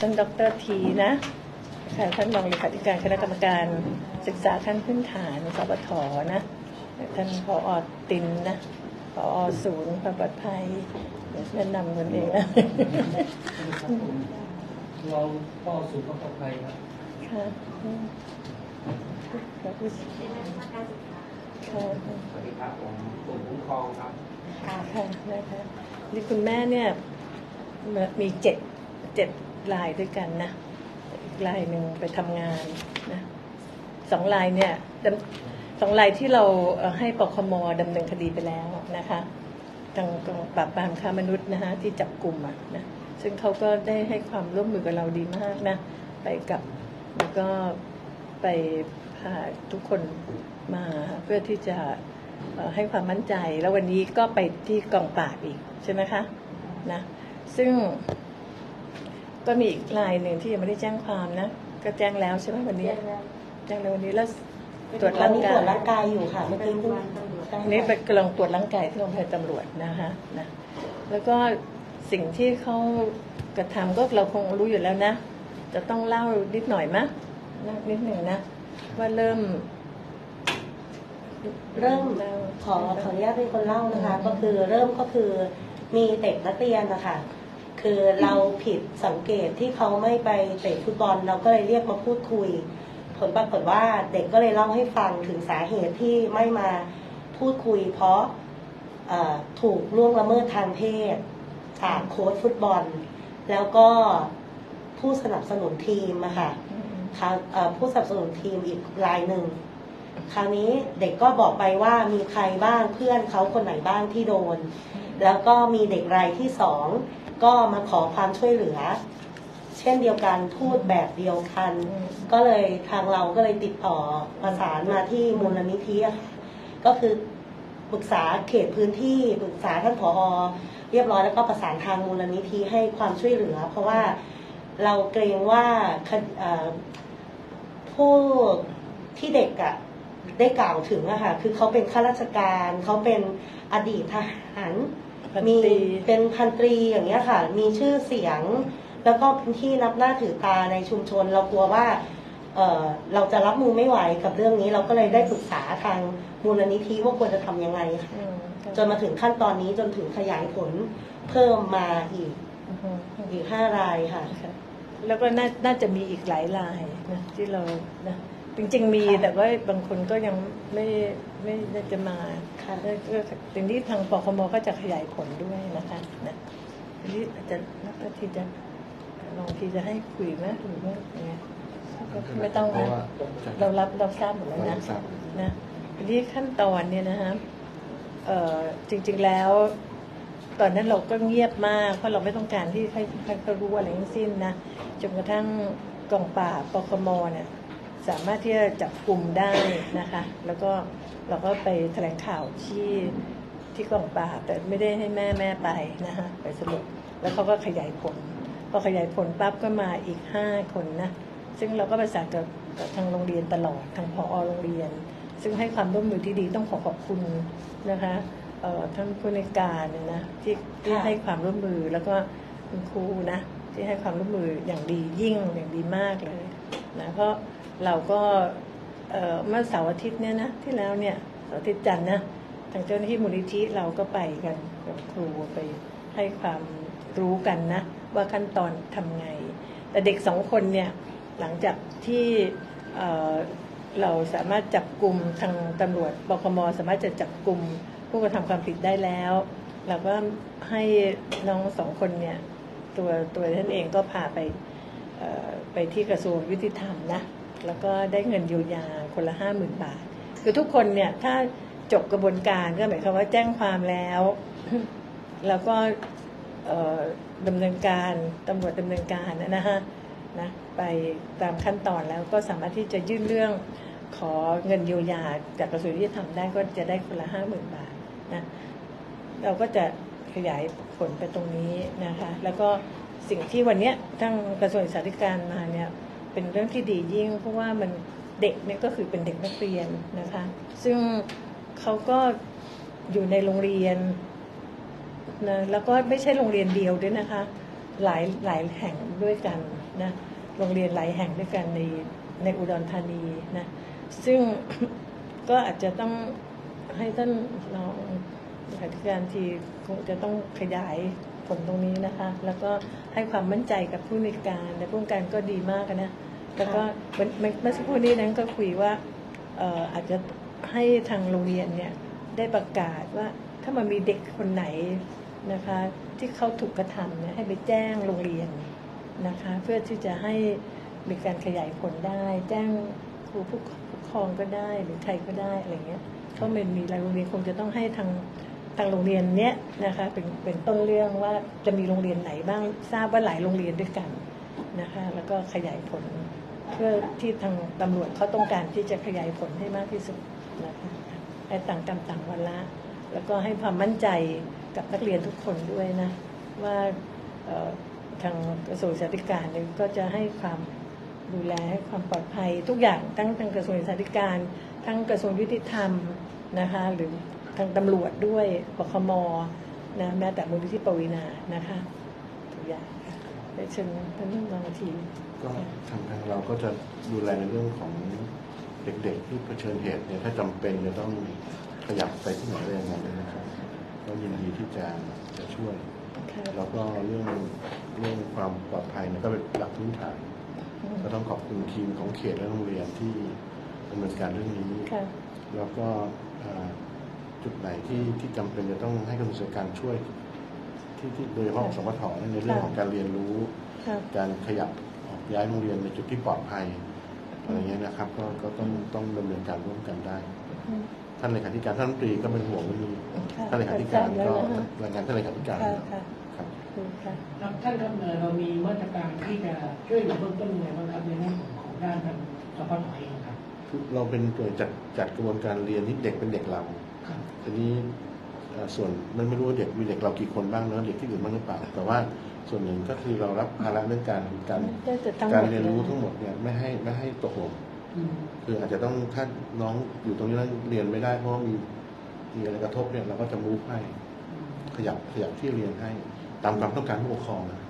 ท่านดรทีนะค่ะท่านรองเลขาธิการคณะกรรมการศึกษาขั้นพื้นฐานสปทนะท่านพออตินนะพอศูนย์ความปลอดภัยเดี๋ยวแนะนำกันเองนะเราพ่อสู่ความปลอดภัยครับค่ะอืมครับค่ะสวัสดีครับผมกลุ่มคุ้มครองครับค่ะนะคะนี่คุณแม่เนี่ยมีเจ็ดเจ็ด ลายด้วยกันนะอีกลายหนึ่งไปทำงานนะสองลายเนี่ยสองลายที่เราให้ปคมดำเนินคดีไปแล้วนะคะทางกองปราบปรามค้ามนุษย์นะคะที่จับกลุ่มอะนะซึ่งเขาก็ได้ให้ความร่วมมือกับเราดีมากนะไปกับแล้วก็ไปพาทุกคนมาเพื่อที่จะให้ความมั่นใจแล้ววันนี้ก็ไปที่กองปราบอีกใช่ไหมคะนะซึ่ง ก็มีอีกรายหนึ่งที่ยังไม่ได้แจ้งความนะ ก็แจ้งแล้วใช่ไหมวันนี้ แจ้งแล้ววันนี้แล้วตรวจร่างตการวยจร่างกายอยู่ค่ะเมื่อกี้เพิ่งอันนี้ไปกำลังตรวจร่างกายที่โรงพยาบาลตำรวจนะคะนะแล้วก็สิ่งที่เขากระทำก็เราคงรู้อยู่แล้วนะ จะต้องเล่านิดหน่อยมะนิดหนึ่งนะ ว่าเริ่ม เริ่มเล่าขอขออนุญาตเป็นคนเล่านะคะ ก็คือเริ่มก็คือมีเด็กนักเรียนนะคะ คือเราผิดสังเกตที่เขาไม่ไปเตะฟุตบอลเราก็เลยเรียกมาพูดคุย ผลปรากฏว่าเด็กก็เลยเล่าให้ฟังถึงสาเหตุที่ไม่มาพูดคุย เพราะถูกล่วงละเมิดทางเพศจากโค้ชฟุตบอล แล้วก็ผู้สนับสนุนทีมอะค่ะคผู้สนับสนุนทีมอีกรายหนึ่งคราวนี้เด็กก็บอกไปว่ามีใครบ้างเพื่อนเขาคนไหนบ้างที่โดน แล้วก็มีเด็กรายที่สองก็มาขอความช่วยเหลือ เช่นเดียวกันพูดแบบเดียวกัน ก็เลยทางเราก็เลยติดต่อประสานมาที่มูลนิธิก็คือปรึกษาเขตพื้นที่ปรึกษาท่านผอเรียบร้อยแล้วก็ประสานทางมูลนิธิให้ความช่วยเหลือ เพราะว่าเราเกรงว่าผู้ที่เด็กอะได้กล่าวถึงอะค่ะคือเขาเป็นข้าราชการเขาเป็นอดีตทหาร พันมีตรี เป็นพันตรีอย่างเงี้ยค่ะ มีชื่อเสียง แล้วก็เป็นที่นับหน้าถือตาในชุมชน เรากลัวว่าเออเราจะรับมือไม่ไหวกับเรื่องนี้ เราก็เลยได้ปรึกษาทางมูลนิธิว่าควรจะทำยังไงค่ะอืมจนมาถึงขั้นตอนนี้จนถึงขยายผลเพิ่มมาอีกอืมอืมอีกห้ารายค่ะ ค่ะแล้วก็น่าน่าจะมีอีกหลายรายนะที่เรานะ จริง ๆ มีค่ะแต่ว่าบางคนก็ยังไม่ไม่ได้จะมาค่ะ แล้วก็ทีนี้ทางปคมก็จะขยายผลด้วยนะคะนะทีนี้อาจจะนักทีจะลองทีจะให้คุยไหมหรือว่ายังไงก็ไม่ต้องเพราะนะว่าเรารับเราทราบหมดแล้วนะเราทราบ นะทีนี้ขั้นตอนเนี่ยนะฮะเอ่อจริง ๆแล้ว ตอนนั้นเราก็เงียบมาก เพราะเราไม่ต้องการที่ให้ให้เขารู้อะไรทั้งสิ้นนะจนกระทั่งกองปราบปคมเนี่ย สามารถที่จะจับกลุ่มได้นะคะ แล้วก็เราก็ไปแถลงข่าวที่ที่กองปราบแต่ไม่ได้ให้แม่แม่ไปนะคะไปสรุปแล้วเขาก็ขยายผลพอขยายผลปั๊บก็มาอีกห้าคนนะ ซึ่งเราก็ประสานกับทางโรงเรียนตลอดทางพอโรงเรียน ซึ่งให้ความร่วมมือที่ดีต้องขอขอบคุณนะคะท่านผู้ในการนะที่ที่ให้ความร่วมมือแล้วก็คุณครูนะที่ให้ความร่วมมืออย่างดียิ่งอย่างดีมากเลยนะเพราะ เราก็เมื่อเสาร์อาทิตย์เนี่ยนะที่แล้วเนี่ยเสาร์อาทิตย์จันทร์นะทางเจ้าหน้าที่มูลนิธิเราก็ไปกันกับครูไปให้ความรู้กันนะ ว่าขั้นตอนทำไง แต่เด็กสองคนเนี่ยหลังจากที่เเราสามารถจับกลุ่มทางตำรวจบคมสามารถจะจับกลุ่มผู้กระทำความผิดได้แล้ว เราก็ให้น้องสองคนเนี่ยตัวตัวท่านเองก็พาไปไปที่กระทรวงยุติธรรมนะ แล้วก็ได้เงินเยียวยาคนละห้าหมื่นบาท คือทุกคนเนี่ยถ้าจบกระบวนการก็หมายความว่าแจ้งความแล้ว แล้วก็ดำเนินการตำรวจดำเนินการนะฮะนะไปตามขั้นตอนแล้วก็สามารถที่จะยื่นเรื่องขอเงินเยียวยาจากกระทรวงยุติธรรมได้ก็จะได้คนละห้าหมื่นบาทนะเราก็จะขยายผลไปตรงนี้นะคะ แล้วก็สิ่งที่วันนี้ทั้งกระทรวงศึกษาธิการมาเนี่ย เป็นเรื่องที่ดียิ่ง เพราะว่ามันเด็กเนี่ยก็คือเป็นเด็กนักเรียนนะคะ ซึ่งเขาก็อยู่ในโรงเรียนนะแล้วก็ไม่ใช่โรงเรียนเดียวด้วยนะคะ หลายหลายแห่งด้วยกันนะโรงเรียนหลายแห่งด้วยกันในในอุดรธานีนะซึ่งก็อาจจะต้องให้ท่านรองเลขาธิการทีคงจะต้องขยาย ผลตรงนี้นะคะ แล้วก็ให้ความมั่นใจกับผู้ในวยการและผู้ในวยการก็ดีมากอะนะแล้วก็เมื่อเมื่อเมื่อสักครู่นี้นั้นก็คุยว่าเอ่ออาจจะให้ทางโรงเรียนเนี่ยได้ประกาศว่าถ้ามันมีเด็กคนไหนนะคะ ที่เขาถูกกระทำเนี่ยให้ไปแจ้งโรงเรียนนะคะ เพื่อที่จะให้มีการขยายผลได้ แจ้งครูผู้ปกครองก็ได้หรือใครก็ได้อะไรเงี้ยเพราะมันมีหลายโรงเรียนคงจะต้องให้ทาง ทางโรงเรียนเนี้ยนะคะเป็นเป็นต้นเรื่องว่าจะมีโรงเรียนไหนบ้างทราบว่าหลายโรงเรียนด้วยกันนะคะแล้วก็ขยายผลเพื่อที่ทางตำรวจเขาต้องการที่จะขยายผลให้มากที่สุดนะคะให้ต่างกรรมต่างวันละแล้วก็ให้ความมั่นใจกับนักเรียนทุกคนด้วยนะว่าทางกระทรวงศึกษาธิการเนี่ยก็จะให้ความดูแลให้ความปลอดภัยทุกอย่างทั้งทางกระทรวงศึกษาธิการทั้งกระทรวงยุติธรรมนะคะหรือ ทางตำรวจด้วยปคมนะแม้แต่มูลนิธิปวีนานะคะทุกอย่างค่ะได้เชิญท่านรองทีก็ทางทางเราก็จะดูแลในเรื่องของเด็กๆที่เผชิญเหตุเนี่ยถ้าจำเป็นจะต้องขยับไปที่ไหนอะไรยังไงเลยนะครับก็ยินดีที่จะจะช่วยค่ะแล้วก็เรื่องเรื่องความปลอดภัยเนี่ยก็เป็นหลักพื้นฐานก็ต้องขอบคุณทีมของเขตและโรงเรียนที่ดำเนินการเรื่องนี้ค่ะแล้วก็เอ่อ จุดไหนที่ที่จำเป็นจะต้องให้กระทรวงศึกษาธิการช่วย ที่ที่โดยเฉพาะค่ะสมทในเรื่องของการเรียนรู้ ค่ะ การขยับออกย้ายโรงเรียนในจุดที่ปลอดภัยอะไรเงี้ยนะครับ ก็ก็ต้องต้องดำเนินการร่วมกันได้ อืม ท่านเลขาธิการท่านรัฐมนตรีก็เป็นห่วงเรื่องนี้ค่ะท่านเลขาธิการทบแล้วก็นะคะ รายงานท่านเลขาธิการค่ะค่ะครับค่ะ ครับท่านครับเอ่อเรามีมาตรการที่จะช่วยเหลือเบื้องต้นยังไงบ้างครับในเรื่องของของด้านทางสพทเองครับ คือเราเป็นตัวจัดจัดกระบวนการเรียนที่เด็กเป็นเด็กเราครับ ทีนี้เอ่อส่วนมันไม่รู้ว่าเด็กมีเด็กเรากี่คนบ้างเนอะเด็กที่อื่นบ้างหรือเปล่า แต่ว่าส่วนหนึ่งก็คือเรารับภาระเรื่องการการได้จะทั้งหมการดเรียนรู้ลทั้งหมดเนี่ยไม่ให้ไม่ให้ตกหล่นอืมคืออาจจะต้องถ้าน้องอยู่ตรงนี้แล้วเรียนไม่ได้เพราะว่ามีมีอะไรกระทบเนี่ยเราก็จะมูฟให้อืมขยับขยับที่เรียนให้ตามความต้องการผู้ปกครองนะ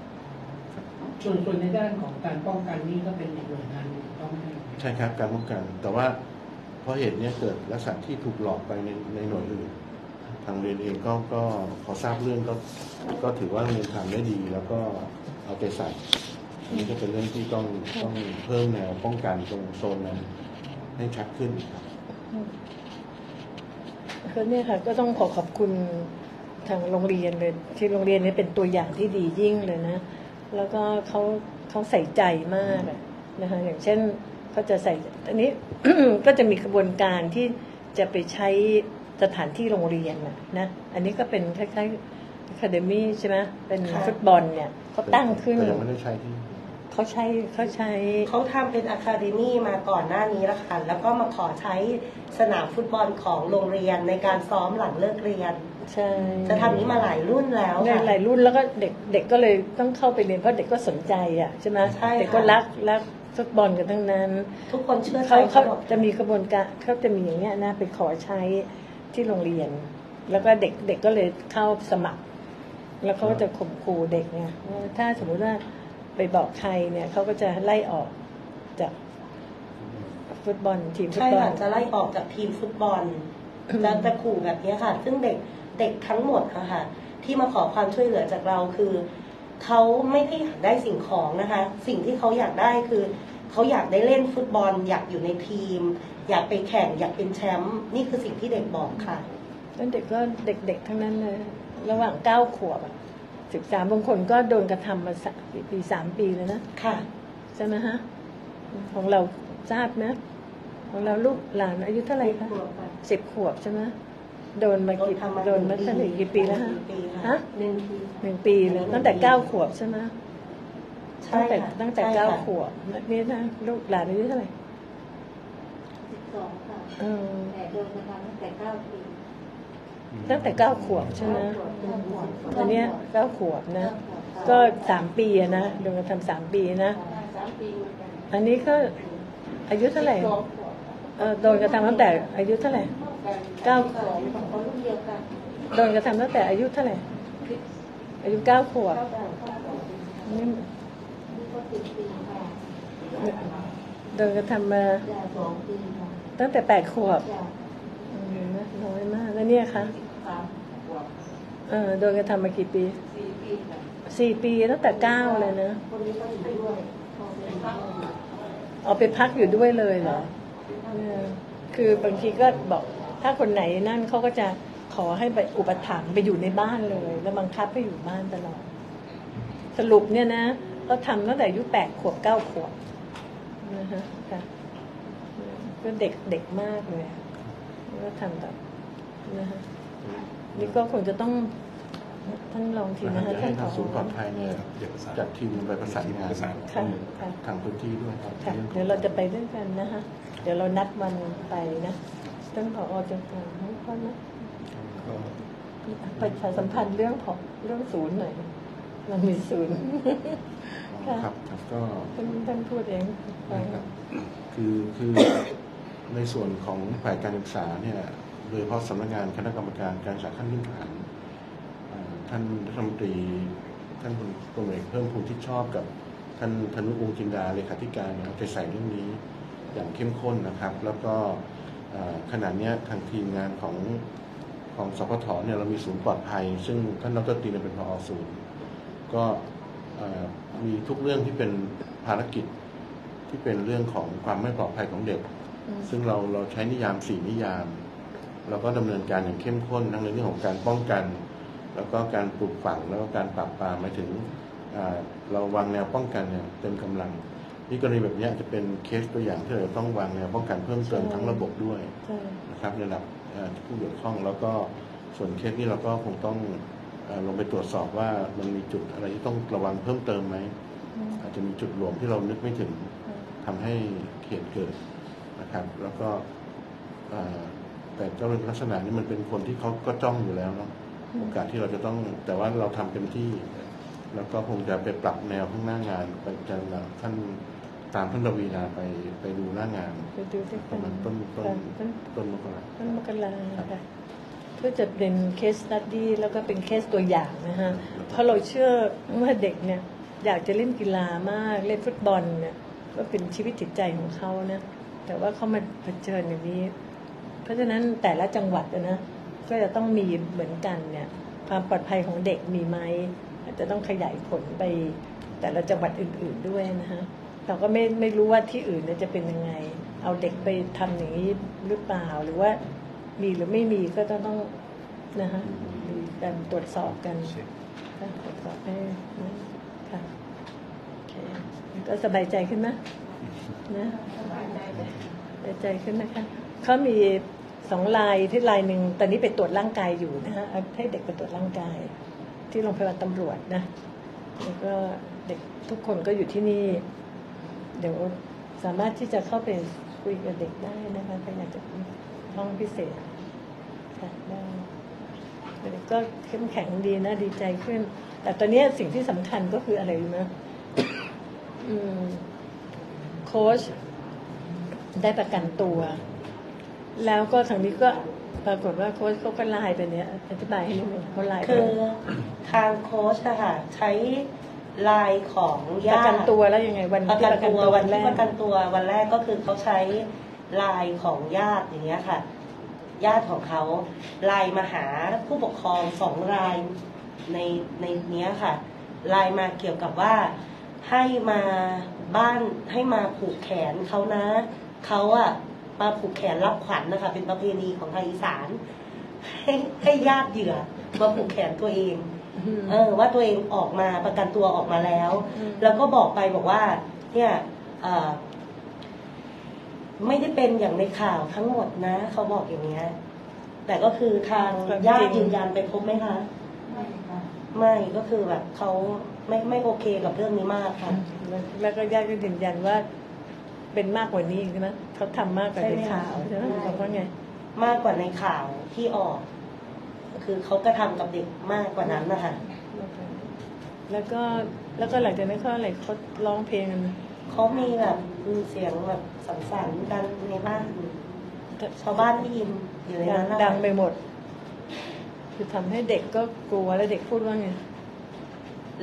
ส่วนส่วนในด้านของการป้องกันนี่ก็เป็นอีกหน่วยงานหนึ่งต้องให้ใช่ครับการป้องกันแต่ว่าเพ ราะเหตุเนี้ยเกิดลักษณะที่ถูกหลอกไปในในหน่วยอื่น ทางเรียนเองก็ก็พอทราบเรื่องก็ก็ถือว่าโรงเรียนทำได้ดี แล้วก็เอาใจใส่อันนี้ก็เป็นเรื่องที่ต้องต้องเพิ่มแนวป้องกันตรงโซนนั้นให้ชัดขึ้นครับก็เนี่ยค่ะก็ต้องขอขอบคุณทางโรงเรียนเลยที่โรงเรียนนี้เป็นตัวอย่างที่ดียิ่งเลยนะ แล้วก็เขาเขาใส่ใจมากนะคะอย่างเช่น เขาจะใส่อันนี้ ก็จะมีกระบวนการที่จะไปใช้สถานที่โรงเรียนน่ะนะ อันนี้ก็เป็นคล้ายๆ academy ใช่ไหมเป็นค่ะ ฟุตบอลเนี่ยเขาตั้งขึ้นแต่ยังไม่ได้ใช้ที่ เขาใช้เขาใช้ เขาทำเป็นอะคาเดมี่มาก่อนหน้านี้แล้วค่ะ แล้วก็มาขอใช้สนามฟุตบอลของโรงเรียนในการซ้อมหลังเลิกเรียน ใช่จะทำนี้มาหลายรุ่นแล้วในค่ะ หลายรุ่นแล้วก็เด็กเด็กก็เลยต้องเข้าไปเรียนเพราะเด็กก็สนใจอะใช่ไหมใช่ค่ะ เด็กก็รักรัก ฟุตบอลกันทั้งนั้นทุกคนเชื่อใจเขาเขาหมด จะมีกระบวนการเขาจะมีอย่างเงี้ยนะไปขอใช้ที่โรงเรียน แล้วก็เด็กเด็กก็เลยเข้าสมัคร แล้วเขาก็จะข่มขู่เด็กไงว่าถ้าสมมุติว่าไปบอกใครเนี่ยเขาก็จะไล่ออกจากฟุตบอลทีมฟุตใช่บอล ค่ะจะไล่ออกจากทีมฟุตบอลจะจะขู่แบบนี้ค่ะ ซึ่งเด็กเด็กทั้งหมดอะค่ะ ที่มาขอความช่วยเหลือจากเราคือ เขาไม่ได้อยากได้สิ่งของนะคะ สิ่งที่เขาอยากได้คือเขาอยากได้เล่นฟุตบอล อยากอยู่ในทีม อยากไปแข่งอยากเป็นแชมป์นี่คือสิ่งที่เด็กบอกค่ะแล้วเด็กก็เด็กๆทั้งนั้นเลยระหว่างเก้าขวบสิบสามบางคนก็โดนกระทำมาสามปีสามปีแล้วนะค่ะใช่ไหมฮะของเราทราบไหมของเราลูกหลานอายุเท่าไหร่คะสิบขวบใช่ไหม โดนมากี่โดนทำมาโดนมาหนึ่งปีเท่าไหร่กี่ปีแล้วฮะหนึ่งปีค่ะฮะหนึ่งปีหนึ่งปีเลยตั้งแต่เก้าขวบใช่ไหมใช่ตั้งแต่ค่ะตั้งแต่ใช่เก้าค่ะขวบนี่นะลูกหลานอายุเท่าไหร่สิบสองค่ะเออแต่โดนกระทำตั้งแต่เก้าปีตั้งแต่เก้าขวบใช่ไหมเก้าขวบเก้าขวบตอนเนี้ยเก้าขวบนะเก้าขวบก็สามปีอะนะโดนกระทำสามปีนะสามปีเหมือนกันอันนี้ก็อายุเท่าไหร่สิบสองขวบเออโดนกระทำตั้งแต่อายุเท่าไหร่ เก้า สองของคนรุ่นเดียวกันโดนกระทำตั้งแต่อายุเท่าไหร่ อายุเก้าขวบเก้าขวบเก้าขวบอนี่นี่ก็สิบปีค่ะโดนกระทำมาจะสองปีค่ะตั้งแต่แปดขวบจะอืมนะน้อยมากแล้วเนี่ยคะสามขวบเออโดนกระทำมากี่ปีสี่ปีค่ะสี่ปีตั้งแต่เก้าเลยนะคนนี้ก็อยู่ด้วยพอเป็นพักเอาไปพักอยู่ด้วยเลยเหรอ เนี่ยคือบางทีก็บอก ถ้าคนไหนนั่นเขาก็จะขอให้ไปอุปถัมภ์ไปอยู่ในบ้านเลย แล้วบังคับให้อยู่บ้านตลอด สรุปเนี่ยนะก็ทำตั้งแต่อายุแปดขวบเก้าขวบนะฮะค่ะก็เด็กเด็กมากเลยก็ทำแบบนะฮะนี่ก็คงจะต้องท่านลองทีนะนะฮะฮะจะให้ท่านผทางอศูนย์ปลอดภัยเนี่ยเดี๋ยวประสานจัดทีมไปประสานงานประสานค่ะค่ะทางพื้นที่ด้วยครับค่ะรื่องของเดี๋ยวเราจะไปด้วยกันนะคะเดี๋ยวเรานัดวันไปนะ ท่านผอจะฟังให้พ่อนะก็ประชาสัมพันธ์เรื่องของเรื่องศูนย์หน่อยเรามีศูนย์ค่ะครับครับก็ท่านท่านพูดเองฟังนะครับคือคือในส่วนของฝ่ายการศึกษาเนี่ยโดยเฉพาะสำนักงานคณะกรรมการการศึกษาขั้นพื้นฐานเอ่อท่านรัฐมนตรีท่านพลเอกเพิ่มพูนที่ชอบกับท่านธนุวงศ์จินดาเลขาธิการเนี่ยเอาใจใส่เรื่องนี้อย่างเข้มข้นนะครับ แล้วก็เอ่อ ขณะนี้ทางทีมงานของของสพทเนี่ยเรามีศูนย์ปลอดภัย ซึ่งท่านดรตีนเป็นพอศูนย์ก็มีทุกเรื่องที่เป็นภารกิจที่เป็นเรื่องของความไม่ปลอดภัยของเด็ก ซึ่งเราเราใช้นิยามสี่นิยามแล้วก็ดำเนินการอย่างเข้มข้นทั้งในเรื่องของการป้องกัน แล้วก็การปลูกฝังแล้วก็การปราบปรามหมายถึงเราวางแนวป้องกันเนี่ยเต็มกำลัง นี่กรณีแบบเนี้ยจะเป็นเคสตัวอย่างที่เราต้องวางแนวป้องกันเพิ่มเติมทั้งระบบด้วยใช่นะครับในระดับเอ่อผู้เกี่ยวข้องแล้วก็ส่วนเคสนี้เราก็คงต้องเอ่อลงไปตรวจสอบว่ามันมีจุดอะไรที่ต้องระวังเพิ่มเติมไหมอืมอาจจะมีจุดหลวมที่เรานึกไม่ถึงอืมทำให้เหตุเกิดนะครับ แล้วก็เอ่อแต่เจ้าลักษณะนี้มันเป็นคนที่เขาก็จ้องอยู่แล้วเนาะโอกาสที่เราจะต้องแต่ว่าเราทำเต็มที่ แล้วก็คงจะไปปรับแนวข้างหน้า งานไปจะท่าน ตามท่านระวีนาไปไปดูหน้างานไปดูที่ประมาณต้นต้นต้นต้นมกราต้นมกราค่ะเพื่อจะเป็นเคสตัดดี้แล้วก็เป็นเคสตัวอย่างนะฮะเพราะเราเชื่อว่าเด็กเนี่ยอยากจะเล่นกีฬามากเล่นฟุตบอลเนี่ยก็เป็นชีวิตจิตใจของเขานะแต่ว่าเขามาเผชิญอย่างนี้ เพราะฉะนั้นแต่ละจังหวัดอะนะก็จะต้องมีเหมือนกันเนี่ยความปลอดภัยของเด็กมีไหมอาจจะต้องขยายผลไปแต่ละจังหวัดอื่น ๆด้วยนะฮะ เราก็ไม่ไม่รู้ว่าที่อื่นเนี่ยจะเป็นยังไง เอาเด็กไปทำอย่างนี้หรือเปล่าหรือว่ามีหรือไม่มีก็ต้องต้องนะฮะมีการตรวจสอบกันค่ะตรวจสอบให้นะค่ะโอเคก็สบายใจขึ้นไหมนะสบายใจขึ้นนะคะเขามีสองลายที่ลายหนึ่งตอนนี้ไปตรวจร่างกายอยู่นะฮะเอาให้เด็กไปตรวจร่างกาย ที่โรงพยาบาลตำรวจนะแล้วก็เด็กทุกคนก็อยู่ที่นี่ เดี๋ยวสามารถที่จะเข้าไปคุยกับเด็กได้นะคะถ้าอยากจะห้องพิเศษค่ะได้เด็กก็เข้มแข็งดีนะดีใจขึ้น แต่ตอนนี้สิ่งที่สำคัญก็คืออะไรรู้ไหมอืมโค้ชได้ประกันตัว แล้วก็ทางนี้ก็ปรากฏว่าโค้ชเขาก็ไลน์ไปเนี่ยอธิบายให้นิดนึงเขาไลน์ไปคือทางโค้ชอะค่ะใช้ ไลน์ของปญาระติกันตัวแล้วยังไงวันประที่กันประกันตัวตัววัวันนแรที่กประกันตัววันแรกก็คือเขาใช้ไลน์ของญาติอย่างเงี้ยค่ะ ญาติของเขาไลน์มาหาผู้ปกครองสองรายในในเนี้ยค่ะไลน์มาเกี่ยวกับว่าให้มาบ้านให้มาผูกแขนเขานะเขาอะมาผูกแขนรับขวัญนะคะ เป็นประเพณีของทางอีสาน ให้ให้ญาติเหยื่อมาผูกแขนตัวเอง เออว่าตัวเองออกมาประกันตัวออกมาแล้วอืมแล้วก็บอกไปบอกว่า เนี่ยเอ่อไม่ได้เป็นอย่างในข่าวทั้งหมดนะ เขาบอกอย่างเงี้ย แต่ก็คือทางญาติยืนยันไปพบไหมคะ ไม่ค่ะไม่ก็คือแบบเขาไม่ไม่โอเคกับเรื่องนี้มากค่ะแล้วแล้วก็ญาติก็ยืนยันว่า เป็นมากกว่านี้ใช่ไหมเขาทำมากกว่าในข่าวใช่ไหมเขาว่าไงมากกว่าในข่าวที่ออก คือเขากระทำกับเด็กมากกว่านั้นนะคะแล้วก็แล้วก็หลังจากนั้นเขาอะไรเขาร้องเพลงกันเขามีแบบมีเสียงแบบสังสรรค์กันในบ้านชาวบ้านได้ยินอยู่ในดันั้งนนะคะดังไปหมด คือทำให้เด็กก็กลัวแล้วเด็กพูดว่าไง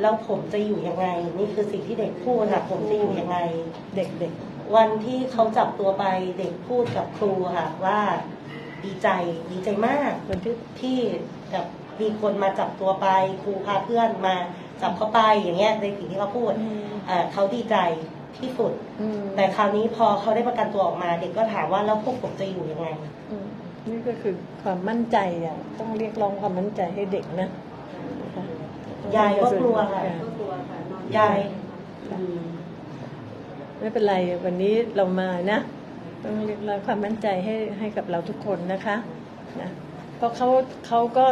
แล้วผมจะอยู่ยังไง นี่คือสิ่งที่เด็กพูดค่ะผมจะอยู่ยังไง เด็กเด็กวันที่เขาจับตัวไปเด็กพูดกับครูค่ะว่า ดีใจดีใจมากวันที่ที่แบบมีคนมาจับตัวไปครูพาเพื่อนมาจับเขาไปอย่างเงี้ยในสิ่งที่เขาพูดเอ่อเขาดีใจที่สุดอืมแต่คราวนี้พอเขาได้ประกันตัวออกมา เด็กก็ถามว่าแล้วพวกผมจะอยู่ยังไงอืมนี่ก็คือความมั่นใจอะต้องเรียกร้องความมั่นใจให้เด็กนะนะคะยายก็กลัวค่ะก็กลัวค่ะนอนยายอืมไม่เป็นไรวันนี้เรามานะ ต้องเรียกร้องความมั่นใจให้ให้กับเราทุกคนนะคะนะเพราะเขาเขาก็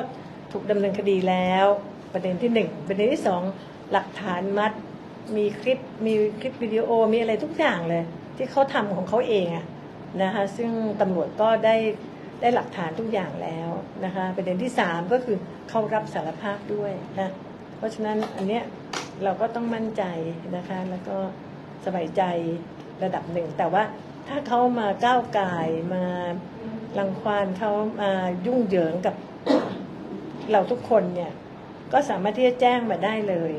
ถูกดำเนินคดีแล้ว ประเด็นที่หนึ่งประเด็นที่สองหลักฐานมัด มีคลิปมีคลิปวิดีโอมีอะไรทุกอย่างเลย ที่เขาทำของเขาเองอะนะคะซึ่งตำรวจก็ได้ได้หลักฐานทุกอย่างแล้วนะคะประเด็นที่สามก็คือเขารับสารภาพด้วยนะเพราะฉะนั้นอันเนี้ยเราก็ต้องมั่นใจนะคะแล้วก็สบายใจระดับหนึ่งแต่ว่า ถ้าเขามาก้าวไก่ายมารังควานเขามายุ่งเหยิงกับเราทุกคนเนี่ย ก็สามารถที่จะแจ้งมาได้เลย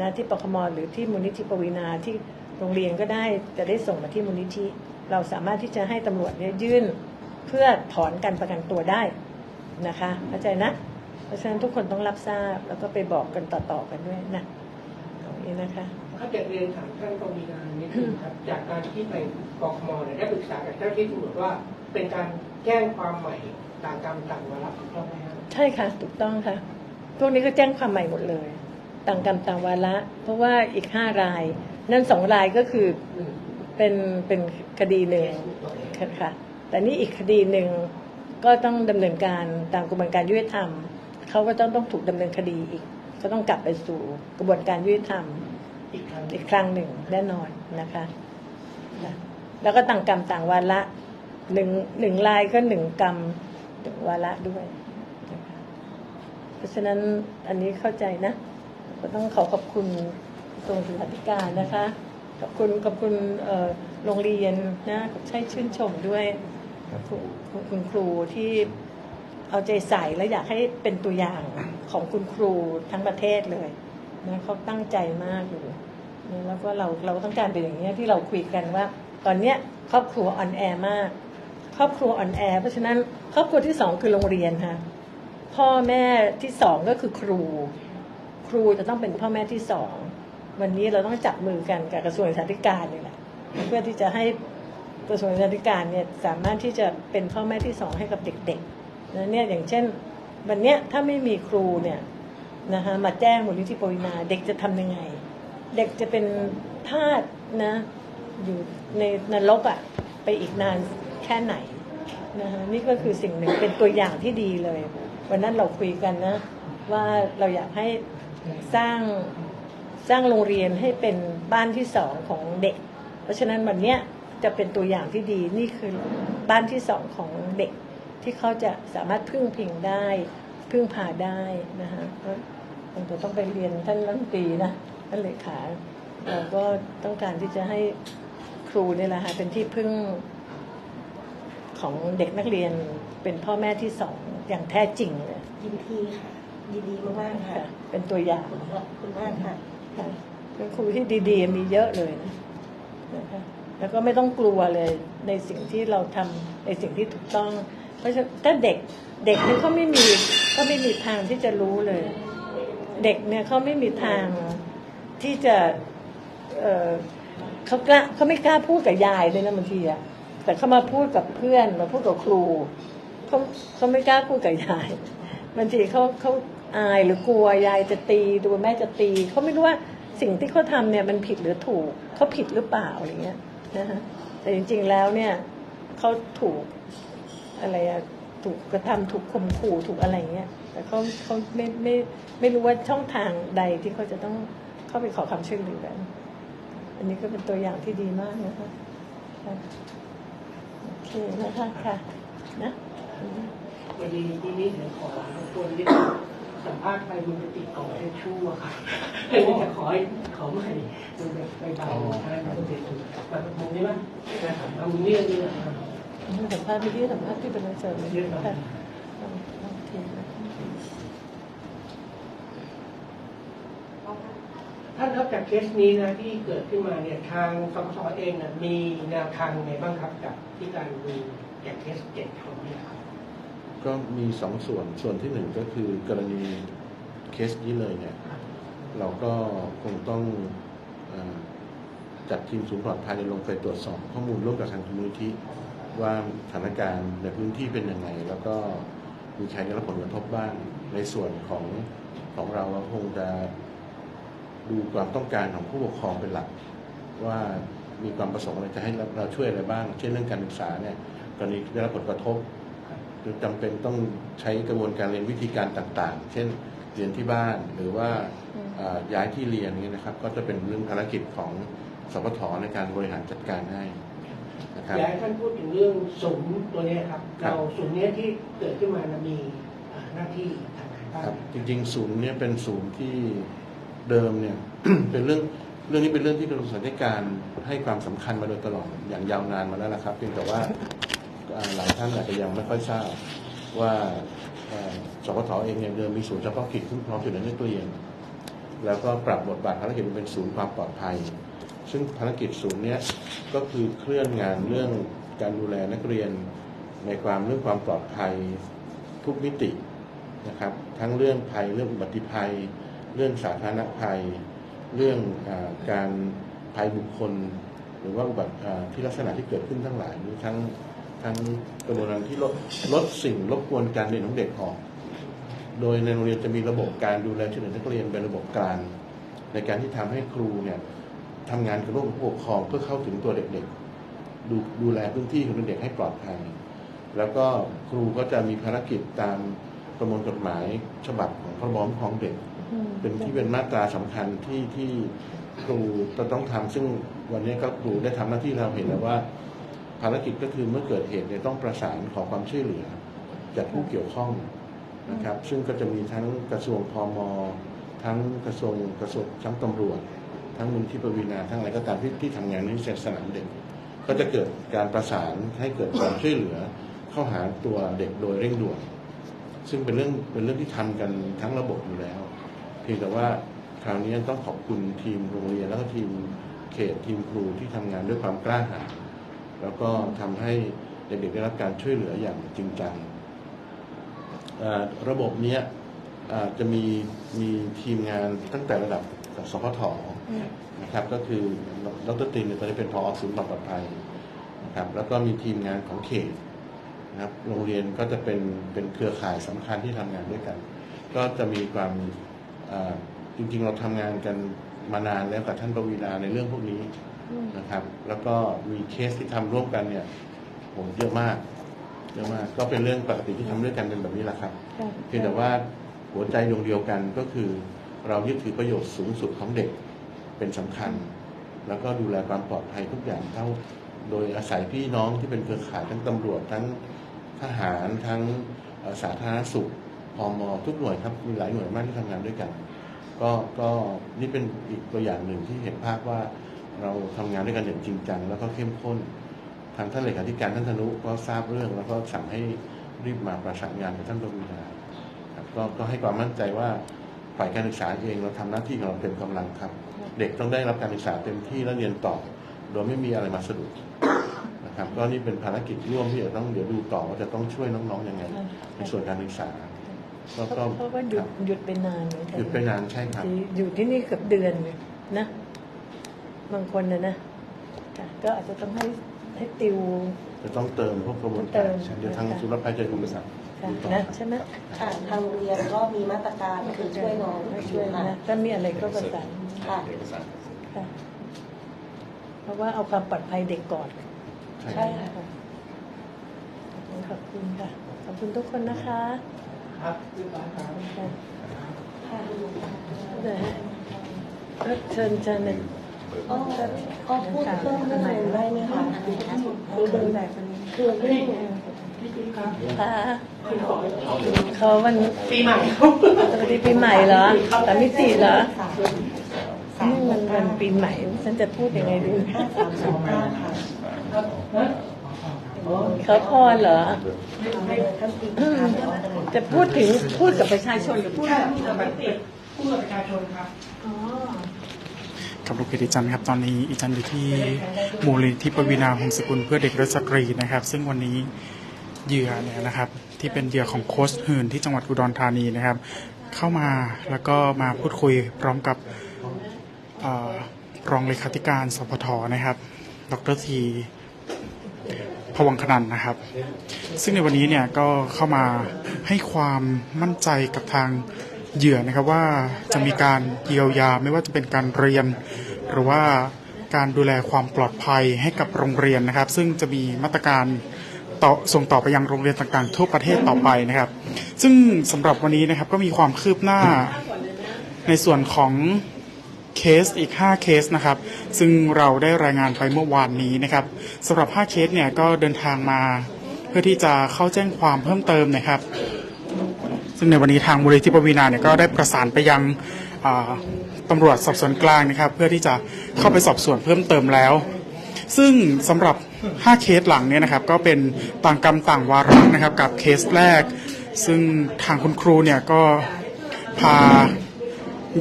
นะที่ปคมหรือที่มูลนิธิปวีนาที่โรงเรียนก็ได้จะได้ส่งมาที่มูลนิธิ เราสามารถที่จะให้ตำรวจเนี่ยยื่นเพื่อถอนการประกันตัวได้นะคะเข้าใจนะ เพราะฉะนั้นทุกคนต้องรับทราบแล้วก็ไปบอกกันต่อๆกันด้วยนะตรงนี้นะคะ ถ้าจะเรียนถามท่านปวีนานิดนึงครับ จากการที่ไปกคมเนี่ยได้ปรึกษากับเจ้าหน้าที่ตำรวจว่า เป็นการแจ้งความใหม่ต่างกรรมต่างวาระถูกต้องไหมครับใช่ค่ะถูกต้องค่ะ พวกนี้ก็แจ้งความใหม่หมดเลย ต่างกรรมต่างวาระ เพราะว่าอีกห้าราย นั่นสองรายก็คืออืมเป็นเป็นคดีหนึ่งค่ะแต่นี่อีกคดีหนึ่งก็ต้องดำเนินการตามกระบวนการยุติธรรมเขาก็ต้องต้องถูกดำเนินคดีอีก ก็ต้องกลับไปสู่กระบวนการยุติธรรม อีกครั้งอีกครั้งหนึ่งแน่นอนนะคะ แล้วก็ต่างกรรมต่างวาระหนึ่งหนึ่งลายก็หนึ่งกรรมหนึ่งวาระด้วยนะคะเพราะฉะนั้นอันนี้เข้าใจนะ ก็ต้องขอขอบคุณกรงศึกษาธิการนะคะขอบคุณขอบคุณโรงเรียนนะใช่ชื่นชมด้วยคุณครูที่เอาใจใส่และอยากให้เป็นตัวอย่างของคุณครูทั้งประเทศเลยนะเขาตั้งใจมากเลย แล้วก็เราเราต้องการเป็นอย่างนี้ที่เราคุยกันว่า ตอนเนี้ยครอบครัวอ่อนแอมาก ครอบครัวอ่อนแอ เพราะฉะนั้นครอบครัวที่สองคือโรงเรียนค่ะพ่อแม่ที่สองก็คือครู ครูจะต้องเป็นพ่อแม่ที่สองวันนี้เราต้องจับมือกันกับกระทรวงศึกษาธิการนี่แหละเพื่อที่จะให้กระทรวงศึกษาธิการเนี่ยสามารถที่จะเป็นพ่อแม่ที่สองให้กับเด็กๆนะเนี่ยอย่างเช่น วันเนี้ยถ้าไม่มีครูเนี่ยนะคะมาแจ้งมูลนิธิปวีนาเด็กจะทำยังไง เด็กจะเป็นทาสนะ อยู่ในนรกอะ่ะ ไปอีกนานแค่ไหนนะคะนี่ก็คือสิ่งหนึ่งเป็นตัวอย่างที่ดีเลย วันนั้นเราคุยกันนะ ว่าเราอยากให้สร้างสร้างโรงเรียนให้เป็นบ้านที่สองของเด็ก เพราะฉะนั้นวันเนี้ยจะเป็นตัวอย่างที่ดีนี่คือบ้านที่สองของเด็ก ที่เขาจะสามารถพึ่งพิงได้ พึ่งพาได้นะคะคงจะต้องไปเรียนท่านรัฐมนตรีนะ ท่านเลขาเราก็ต้องการที่จะให้ครูเนี่ยแหละค่ะเป็นที่พึ่งของเด็กนักเรียนเป็นพ่อแม่ที่สองอย่างแท้จริงเลยยินดีค่ะยินดีมากๆค่ะค่ะเป็นตัวอย่างขอบคุณมากค่ะค่ะเป็นครูที่ดีๆ มีเยอะเลยนะนะคะแล้วก็ไม่ต้องกลัวเลยในสิ่งที่เราทำในสิ่งที่ถูกต้อง เพราะฉะนั้นถ้าเด็กเด็กเนี่ยเขาไม่มีก็ไม่มีทางที่จะรู้เลย เด็กเนี่ยเขาไม่มีทาง ที่จะเออเขากล้าเขาไม่กล้าพูดกับยายเลยนะบางทีอะแต่เขามาพูดกับเพื่อนมาพูดกับครูเขาเขาไม่กล้าพูดกับยายบางทีเขาเขาอายหรือกลัวยายจะตีดูแม่จะตีเขาไม่รู้ว่าสิ่งที่เขาทำเนี่ยมันผิดหรือถูกเขาผิดหรือเปล่าอะไรเงี้ยนะฮะแต่จริง ๆแล้วเนี่ยเขาถูกอะไรอะถูกกระทำถูกข่มขู่ถูกอะไรเงี้ยแต่เขาเขาไม่ไม่ไม่รู้ว่าช่องทางใดที่เขาจะต้อง เข้าไปขอความช่วยเหลืออันนี้ก็เป็นตัวอย่างที่ดีมากนะคะโอเคนะคะค่ะนะวันนี้ที่นี้เดี๋ยวขอตัวนิดสัมภาษณ์ไปมันจะติดต่อได้ชั่วค่ะเลยจะขอให้ขอใหม่มันแบบไปบ่ายโมงใช่ไหมมันจะถูกแบบมุมนี้มั้ยนะครับเอามุมนี้เลยนะครับสัมภาษณ์พี่สัมภาษณ์ที่เป็นนักเสริมค่ะโอเคเอาค่ะ ท่านนอกจากเคสนี้นะที่เกิดขึ้นมาเนี่ยทางสปสเองนะมีแนวทางยังไงบ้างครับกับที่การดูอย่างเคสเจ็ดคนนี้ครับก็มีสองส่วนส่วนที่หนึ่งก็คือกรณีเคสนี้เลยเนี่ยเราก็คงต้องอจัดทีมศูนย์ปลอดภัยลงไปตรวจสอบข้อมูลร่วมกับทางมูลนิธิว่าสถานการณ์ในพื้นที่เป็นยังไง แล้วก็มีใครได้รับผลกระทบบ้างในส่วนของของเราเราคงจะ ดูความต้องการของผู้ปกครองเป็นหลัก ว่ามีความประสงค์อะไรจะให้เราเราช่วยอะไรบ้าง เช่นเรื่องการศึกษาเนี่ยกรณีได้รับผลกระทบหรือจำเป็นต้องใช้กระบวนการเรียนวิธีการต่างๆ เช่นเรียนที่บ้านหรือว่าเอ่อย้ายที่เรียนนี้นะครับ ก็จะเป็นเรื่องภารกิจของสปทในการบริหารจัดการให้นะครับอยากให้ท่านพูดถึงเรื่องศูนย์ตัวเนี้ยครับครับเราศูนย์เนี้ยที่เกิดขึ้นมานะมีอ่าหน้าที่ทางไหนบ้างครับจริงๆ ศูนย์เนี่ยเป็นศูนย์ที่ เดิมเนี่ยเป็นเรื่องเรื่องนี้เป็นเรื่องที่กระทรวงศึกษาธิการให้ความสำคัญมาโดยตลอดอย่างยาวนานมาแล้วนะครับ เพียงแต่ว่าหลายท่านอาจจะยังไม่ค่อยทราบว่าเอ่อสพทเองเนี่ยเดิมมีศูนย์เฉพาะกิจคุ้มครองช่วยเหลือนักเรียน แล้วก็ปรับบทบาทภารกิจเป็นศูนย์ความปลอดภัย ซึ่งภารกิจศูนย์เนี้ยก็คือเคลื่อนงานเรื่องการดูแลนักเรียนในความเรื่องความปลอดภัยทุกมิตินะครับ ทั้งเรื่องภัยเรื่องอุบัติภัย เรื่องสาธารณภัย เรื่องอการภัยบุคคล หรือว่าอุบัติที่ลักษณะที่เกิดขึ้นทั้งหลายหรือทั้งทั้งกระบวนการที่ลดลดสิ่งรบกวนการเรียนของเด็กออก โดยในโรงเรียนจะมีระบบการดูแลช่วยเหลือนักเรียนเป็นระบบกลางในการที่ทำให้ครูเนี่ยทำงานกับร่วมกับผู้ปกครองเพื่อเข้าถึงตัวเด็กๆ ดูดูแลพื้นที่ของเด็กให้ปลอดภัย แล้วก็ครูก็จะมีภารกิจตามประมวลกฎหมายฉบับของพรบคุ้มครองเด็ก เป็นที่เป็นมาตราสำคัญที่ที่ครูจะต้องทำซึ่งวันนี้ก็ครูได้ทำหน้าที่เราเห็นแล้วว่า ภารกิจก็คือเมื่อเกิดเหตุเนี่ยต้องประสานขอความช่วยเหลือ จากผู้เกี่ยวข้องนะครับ ซึ่งก็จะมีทั้งกระทรวงพมทั้งกระทรวงกระทรวงทั้งตำรวจ ทั้งมูลที่ปวีนาทั้งอะไรก็ตามที่ที่ทำงานในสนามเด็ก ก็จะเกิดการประสานให้เกิดความช่วยเหลือเข้าหาตัวเด็กโดยเร่งด่วนซึ่งเป็นเรื่องเป็นเรื่องที่ทำกันทั้งระบบอยู่แล้วเพียงแต่ว่าคราวนี้ต้องขอบคุณทีมโรงเรียนแล้วก็ทีมเขตทีมครูที่ทำงานด้วยความกล้าหาญแล้วก็ทำให้เด็กๆได้รับการช่วยเหลืออย่างจริงจังระบบเนี้ยจะมีมีทีมงานตั้งแต่ระดับสพทนะครับก็คือดรตินตอนนี้เป็นพอศูนย์ปลอดภัยนะครับแล้วก็มีทีมงานของเขตนะครับโรงเรียนก็จะเป็นเป็นเครือข่ายสำคัญที่ทำงานด้วยกัน ก็จะมีความ จริงๆเราทำงานกันมานานแล้วกับท่านปวีนาในเรื่องพวกนี้นะครับ แล้วก็มีเคสที่ทำร่วมกันเนี่ยผมเยอะมากเยอะมากก็เป็นเรื่องปกติที่ทำด้วยกันเป็นแบบนี้แหละครับเพียงแต่ว่าหัวใจดวงเดียวกันก็คือ เรายึดถือประโยชน์สูงสุดของเด็กเป็นสำคัญ แล้วก็ดูแลความปลอดภัยทุกอย่างเท่าโดยอาศัยพี่น้องที่เป็นเครือข่ายทั้งตำรวจทั้งทหารทั้งเอ่อสาธารณสุข พอมอทุกหน่วยครับมีหลายหน่วยมากที่ทำงานด้วยกัน ก็ก็นี่เป็นอีกตัวอย่างหนึ่งที่เห็นภาพว่าเราทำงานด้วยกันอย่างจริงจังแล้วก็เข้มข้น ทางท่านเลขาธิการท่านธนุก็ทราบเรื่อง แล้วก็สั่งให้รีบมาประสานงานกับท่านปวีนาครับก็ก็ให้ความมั่นใจว่าฝ่ายการศึกษาเองเราทำหน้าที่ของเราเต็มกำลังครับ เด็กต้องได้รับการศึกษาเต็มที่และเรียนต่อ โดยไม่มีอะไรมาสะดุดนะครับก็นี่เป็นภารกิจร่วมที่จะต้องเดี๋ยวดูต่อว่าจะต้องช่วยน้องๆยังไง ในส่วนการศึกษา ก็ก็เพราะว่าหยุคดรับหยุดไปนานเหมือนกันหยุดไปนานใช่ครับ อยู่ที่นี่เกือบเดือนเลยนะ บางคนนะนะค่ะก็อาจจะต้องให้ให้ติว จะต้องเติมพวกกระบวนเติการมเดี๋ยวทางสุรภัยจะดูประสานค่ะดูต่อนะใช่ไหมค่ะทางโรงเรียนก็มีมาตรการคือช่วยน้องช่วยค่ะนะถ้ามีอะไรก็ประสานค่ะค่ะเพราะว่าเอาความปลอดภัยเด็กก่อนใช่ใช่ค่ะขอบคุณค่ะขอบคุณทุกคนนะคะ ครับเชิญเชิญเลยก็ก็พูดเพิ่มเรื่องไหนได้ไหมคะคือเรื่องคือเรื่องค่ะเขาวันปีใหม่สวัสดีปีใหม่เหรอแต่มิติเหรอนี่มันวันปีใหม่ ฉันจะพูดยังไงดีเขาพรเหรอ จะพูดถึงพูดกับประชาชนหรือพูดกับประชาชนพูดกับประชาชนครับอ๋อครับลูกเพจอีจันครับตอนนี้อีจันอยู่ที่มูลนิธิปวีนาหงสกุลเพื่อเด็กและสตรีนะครับ ซึ่งวันนี้เหยื่อเนี่ยนะครับ ที่เป็นเหยื่อของโค้ชหืนที่จังหวัดอุดรธานีนะครับ เข้ามาแล้วก็มาพูดคุยพร้อมกับอรองเลขาธิการสพทนะครับ ดรที พวังคนันนะครับ ซึ่งในวันนี้เนี่ยก็เข้ามาให้ความมั่นใจกับทางเหยื่อนะครับว่าจะมีการเยียวยาไม่ว่าจะเป็นการเรียน หรือว่าการดูแลความปลอดภัยให้กับโรงเรียนนะครับ ซึ่งจะมีมาตรการต่อส่งต่อไปยังโรงเรียนต่างๆ ทั่วประเทศต่อไปนะครับ ซึ่งสำหรับวันนี้นะครับก็มีความคืบหน้าในส่วนของ เคสอีก 5 เคสนะครับ ซึ่งเราได้รายงานไปเมื่อวานนี้นะครับสำหรับ 5 เคสเนี่ยก็เดินทางมา เพื่อที่จะเข้าแจ้งความเพิ่มเติมนะครับ ซึ่งในวันนี้ทางมูลนิธิปวีนาเนี่ยก็ได้ประสานไปยังตำรวจสอบสวนกลางนะครับ เพื่อที่จะเข้าไปสอบสวนเพิ่มเติมแล้ว ซึ่งสำหรับ 5 เคสหลังเนี่ยนะครับ ก็เป็นต่างกรรมต่างวาระนะครับ กับเคสแรก ซึ่งทางคุณครูเนี่ยก็พา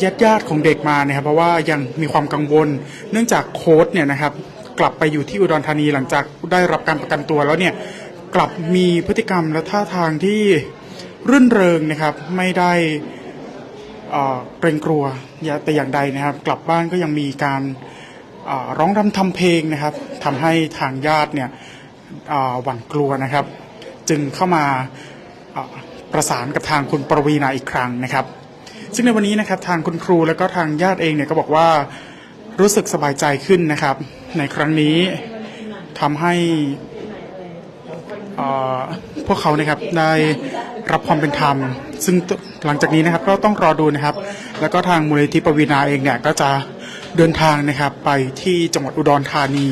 ญาติญาติๆของเด็กมานะครับ เพราะว่ายังมีความกังวล เนื่องจากโค้ดเนี่ยนะครับ กลับไปอยู่ที่อุดรธานีหลังจากได้รับการประกันตัวแล้วเนี่ยกลับมีพฤติกรรมและท่าทางที่รื่นเริงนะครับ ไม่ได้เกรงกลัวอย่าแต่อย่างใดนะครับ กลับบ้านก็ยังมีการร้องรำทำเพลงนะครับทำให้ทางญาติเนี่ยหวั่นกลัวนะครับ จึงเข้ามาประสานกับทางคุณปรวีนาอีกครั้งนะครับ ซึ่งในวันนี้นะครับทางคุณครูและก็ทางญาติเองเนี่ยก็บอกว่ารู้สึกสบายใจขึ้นนะครับ ในครั้งนี้ทำให้พวกเขานะครับได้รับความเป็นธรรม ซึ่งหลังจากนี้นะครับก็ต้องรอดูนะครับ แล้วก็ทางมูลนิธิปวีนาเองเนี่ยก็จะเดินทางนะครับไปที่จังหวัดอุดรธานี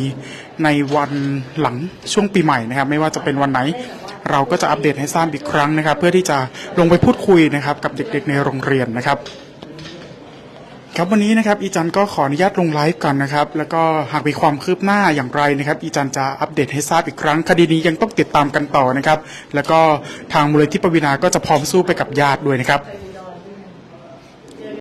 ในวันหลังช่วงปีใหม่นะครับ ไม่ว่าจะเป็นวันไหน เราก็จะอัปเดตให้ทราบอีกครั้งนะครับ เพื่อที่จะลงไปพูดคุยนะครับ กับเด็กๆในโรงเรียนนะครับครับวันนี้นะครับอีจันก็ขออนุญาตลงไลฟ์ก่อนนะครับ แล้วก็หากมีความคืบหน้าอย่างไรนะครับ อีจันจะอัปเดตให้ทราบอีกครั้ง คดีนี้ยังต้องติดตามกันต่อนะครับ แล้วก็ทางมูลนิธิปวีนาก็จะพร้อมสู้ไปกับญาติด้วยนะครับ